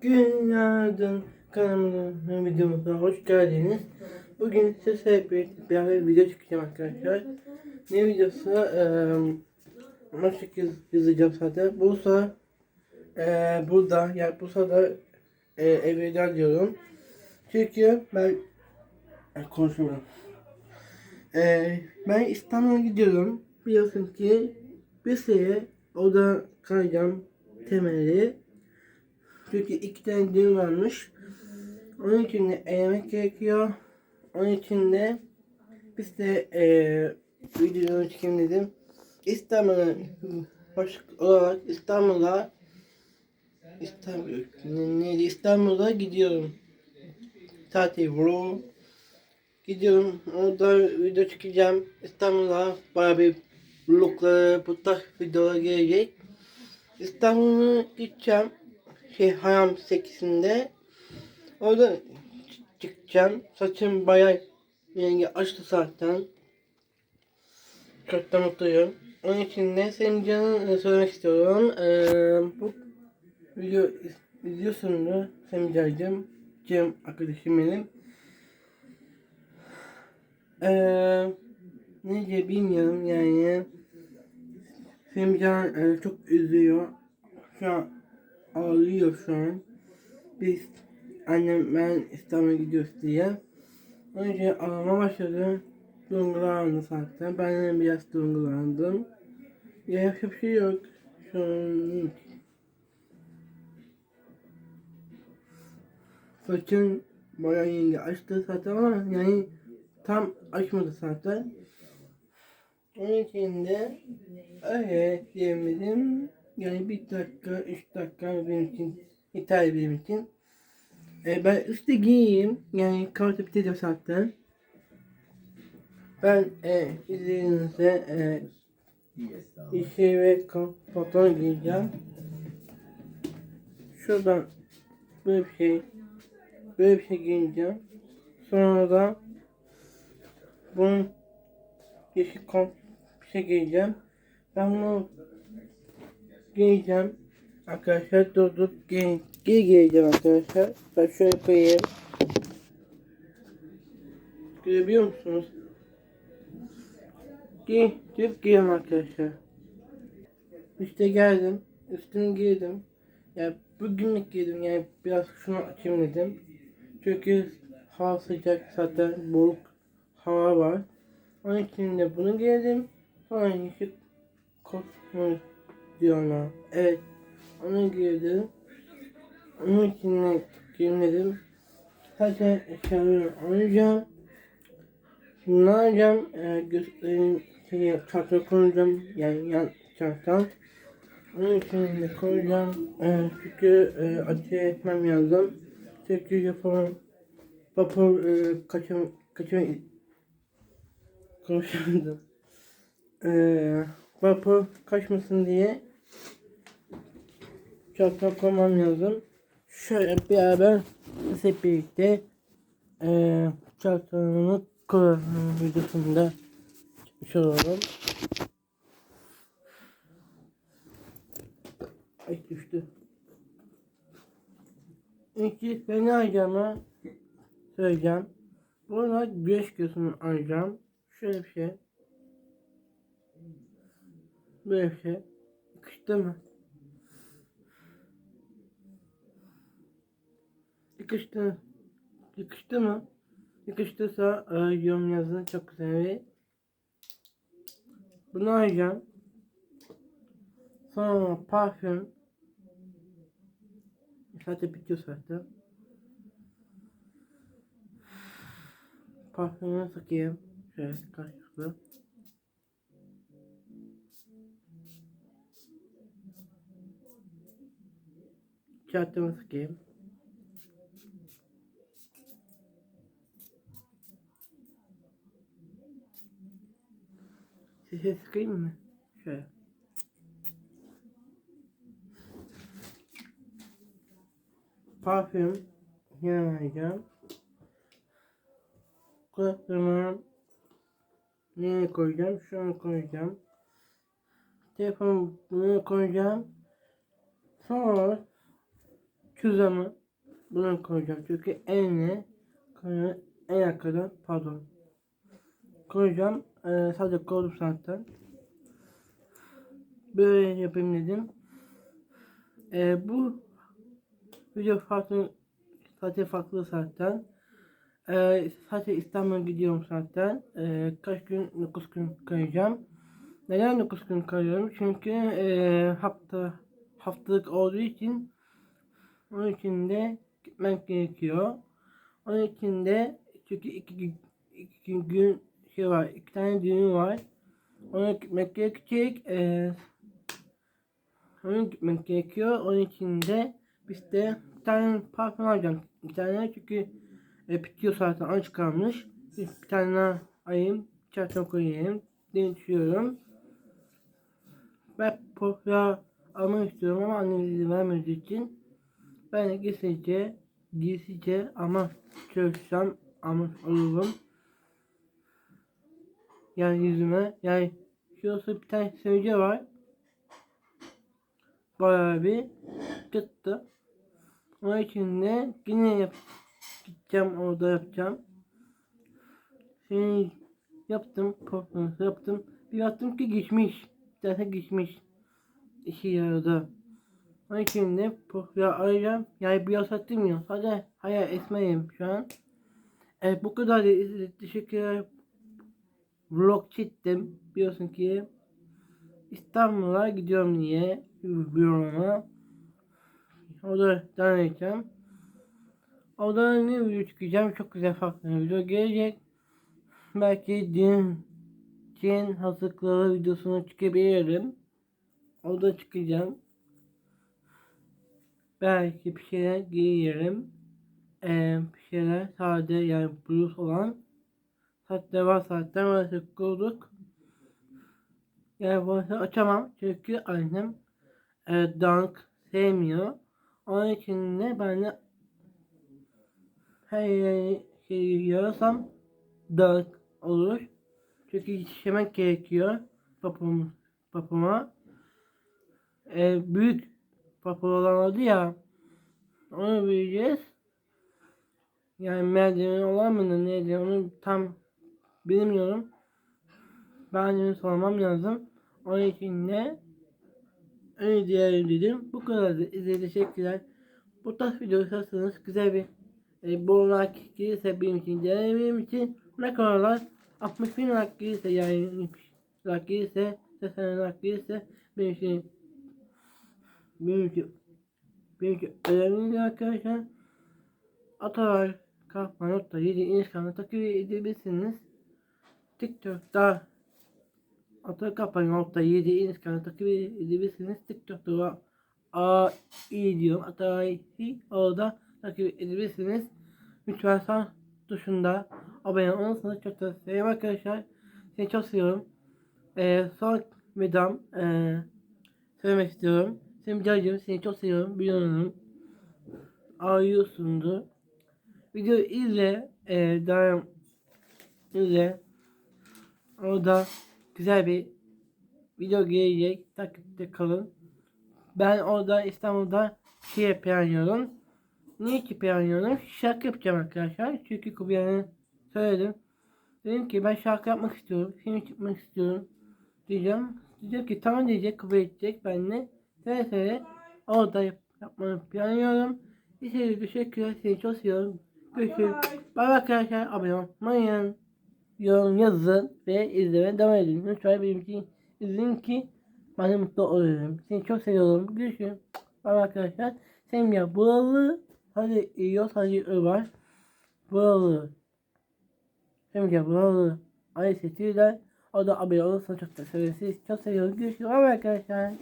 Günaydın kanalıma videomuza hoş geldiniz. Bugün size hep birlikte bir video çekeceğim arkadaşlar. Ne videosu? Eee maçlık yaz, yazacağım zaten. Bursa eee burada yani Bursa'da eee evliler diyorum. Çünkü ben Ay, konuşamıyorum. Eee ben İstanbul'a gidiyorum. Biliyorsun ki bir sene orada kalacağım temeli. Çünkü iki tane düğün varmış. Onun için de elemek gerekiyor. Onun için de biz de eee videoyu çekeyim dedim. İstanbul'a baş olarak İstanbul'a İstanbul ne- neydi İstanbul'a gidiyorum. Tatil vlog gidiyorum. Orada video çekeceğim. İstanbul'a bayağı bir vlogları, bu tarz videolar gelecek. İstanbul'a gideceğim. Şey Hayam 8'inde. Orada çıkacağım. Saçım bayağı rengi açtı zaten. Çok da mutluyum. Onun için de senin canını söylemek istiyorum. Ee, bu video izliyorsunuz Semcacığım. Cem arkadaşım benim. Ee, nece bilmiyorum yani. Semcan e, çok üzüyor. Şu an ağlıyor şu an. Biz annem ben İstanbul'a gidiyoruz diye. Önce ağlama başladı. Duygulandı zaten. Ben de biraz duygulandım. Ya yapacak bir şey yok. Şu an saçın bayağı yenge açtı zaten ama yani tam açmadı zaten. Onun için de öyle diyemedim. Yani bir dakika, üç dakika benim için yeterli benim için. E, ben üstte giyeyim. Yani kahvaltı bitirdim zaten. Ben e, izninizle e, işe ve pantolon giyeceğim. Şuradan böyle bir şey böyle bir şey giyeceğim. Sonra da bunun yeşil kont bir şey giyeceğim. Ben bunu giyeceğim. Arkadaşlar durdup giy, giy giyeceğim arkadaşlar. Ben şöyle koyayım. Görebiliyor musunuz? Giy, giyip giyiyorum arkadaşlar. İşte geldim. Üstümü giydim. Yani bugünlük giydim yani biraz şunu açayım dedim. Çünkü hava sıcak zaten boğuk hava var. Onun için de bunu giydim. Sonra yeşil kosmos diyorlar. Evet. Onu giydim. Onun için giymedim. Sadece eşyalarını alacağım. Ne yapacağım? Ee, göstereyim. Şey, çanta koyacağım. Yani yan çantam. Onun için de koyacağım. Ee, çünkü e, acele etmem lazım. Çünkü yapalım. Vapur e, kaçım, kaçım, konuşamadım. Ee, vapur kaçmasın diye çanta koymam lazım. Şöyle beraber hep birlikte e, çantamı koyalım videosunda çıkmış olalım. Ay düştü. İlk ben ne alacağımı söyleyeceğim. Burada güneş gözünü alacağım. Şöyle bir şey. Böyle bir şey. Yakıştı mı? Yakıştı. Yakıştı mı? Yakıştıysa e, yorum yazın. Çok bir. Bunu alacağım. Sonra parfüm. Zaten bitiyor zaten. Parfümü sıkayım. Şöyle karşılıklı. Çatımı sıkayım. Size sıkayım mı? Şöyle. Parfüm yanayacağım. Kulaklığımı nereye koyacağım? Şunu koyacağım. Telefonumu buraya koyacağım. Sonra Cüzdanımı bunu koyacağım. Çünkü en koyacağım. En arkadan pardon. Koyacağım. Ee, sadece koydum zaten. Böyle yapayım dedim. Ee, bu video farklı sadece farklı zaten. Ee, sadece İstanbul'a gidiyorum zaten. Ee, kaç gün 9 gün kalacağım. Neden 9 gün kalıyorum? Çünkü ee, hafta haftalık olduğu için onun için de gitmem gerekiyor. Onun için de çünkü iki, iki gün şey var, iki tane düğün var. Ona gitmek gerekecek. Ee, ona gitmek gerekiyor. Onun için de biz de bir tane parfüm alacağım. Bir tane çünkü e, bitiyor zaten aç kalmış. Bir, bir tane daha ayım. Çarşamba koyayım. diye. Ben portföy almak istiyorum ama annem izin vermediği için ben de gizlice gizlice ama çalışsam almış olurum. Yani yüzüme yani şurası bir tane sivilce var. Bayağı bir çıktı. Onun için de yine yap gideceğim orada yapacağım. Şimdi yaptım, korkmuş yaptım. Bir baktım ki geçmiş. Zaten geçmiş. İşe yaradı. Onun için de profil arayacağım. Yani biraz sattım ya. Sadece hayal etmeyeyim şu an. Evet bu kadar teşekkürler. Vlog çektim. Biliyorsun ki İstanbul'a gidiyorum diye yoruma. Orada deneyeceğim. Orada ne video çıkacağım? Çok güzel farklı bir video gelecek. Belki din Çin hazırlıkları videosunu çıkabilirim. Orada çıkacağım. Belki bir şeyler giyerim. Ee, bir şeyler sade yani bluz olan. Hatta var zaten orası kurduk. Yani burası açamam çünkü annem e, dank sevmiyor. Onun için de ben de her şeyi yarasam dank olur. Çünkü yetiştirmek gerekiyor papam, papama. E, büyük papa olan adı ya. Onu büyüyeceğiz. Yani merdiven olan mı neydi onu tam bilmiyorum. Ben de sormam lazım. Onun için de öyle diyelim dedim. Bu kadar da izlediğiniz teşekkürler. Bu tarz video isterseniz güzel bir e, bu like gelirse benim için benim için ne kadarlar 60 bin like gelirse yani like gelirse 80 like gelirse benim için benim için benim için önemli arkadaşlar. Atalar kalkma nokta 7 Instagram'da takip edebilirsiniz. TikTok'ta Atalar kalkma nokta 7 Instagram'da takip edebilirsiniz. TikTok'ta. A diyorum. Atalar orada takip edebilirsiniz. Lütfen sağ tuşunda abone olursanız çok da seveyim arkadaşlar. Seni çok seviyorum. Ee, son vedam ee, söylemek istiyorum. Seni Cacığım seni çok seviyorum. Biliyorum. Ağlıyorsundur. Videoyu izle. E, devam izle. Orada güzel bir video gelecek. Takipte kalın. Ben orada İstanbul'da şey planlıyorum. Niye ki planlıyorum? Şarkı yapacağım arkadaşlar. Çünkü Kubiyan'a söyledim. Dedim ki ben şarkı yapmak istiyorum. Film çıkmak istiyorum. Diyeceğim. Diyecek ki tamam diyecek kabul edecek benimle. Seve seve orada yap, yapmayı planlıyorum. İzlediğiniz teşekkürler. Seni çok seviyorum. Görüşürüz. Bay bay arkadaşlar. Abone olmayın. Yorum yazın ve izlemeye devam edin. Lütfen benim için izleyin ki ben de mutlu olurum. Seni çok seviyorum. Görüşürüz. Bay arkadaşlar. Sen ya buralı hadi yiyor hadi var. Buralı. Sen ya buralı. Ay sesiyle o da abone olursa çok da. Sizi çok seviyorum. Görüşürüz. Bay arkadaşlar.